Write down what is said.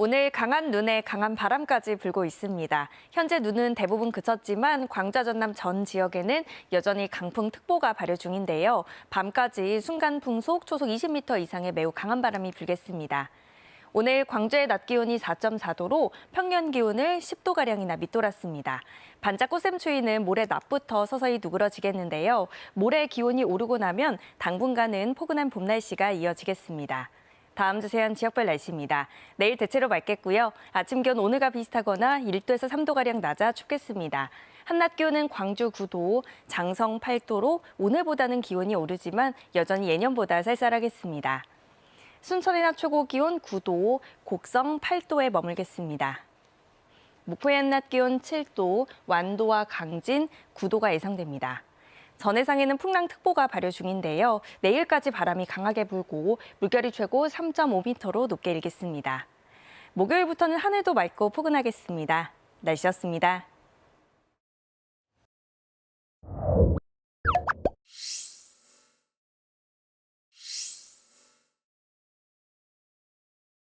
오늘 강한 눈에 강한 바람까지 불고 있습니다. 현재 눈은 대부분 그쳤지만 광자 전남 전 지역에는 여전히 강풍특보가 발효 중인데요. 밤까지 순간 풍속 초속 20m 이상의 매우 강한 바람이 불겠습니다. 오늘 광주의 낮 기온이 4.4도로 평년 기온을 10도가량이나 밑돌았습니다. 반짝 꽃샘 추위는 모레 낮부터 서서히 누그러지겠는데요. 모레 기온이 오르고 나면 당분간은 포근한 봄 날씨가 이어지겠습니다. 다음 주세한 지역별 날씨입니다. 내일 대체로 맑겠고요. 아침 기온 오늘과 비슷하거나 1도에서 3도가량 낮아 춥겠습니다. 한낮 기온은 광주 9도, 장성 8도로 오늘보다는 기온이 오르지만 여전히 예년보다 쌀쌀하겠습니다. 순천의 낮 최고 기온 9도, 곡성 8도에 머물겠습니다. 목포의 한낮 기온 7도, 완도와 강진 9도가 예상됩니다. 전해상에는 풍랑특보가 발효 중인데요. 내일까지 바람이 강하게 불고 물결이 최고 3.5m로 높게 일겠습니다. 목요일부터는 하늘도 맑고 포근하겠습니다. 날씨였습니다.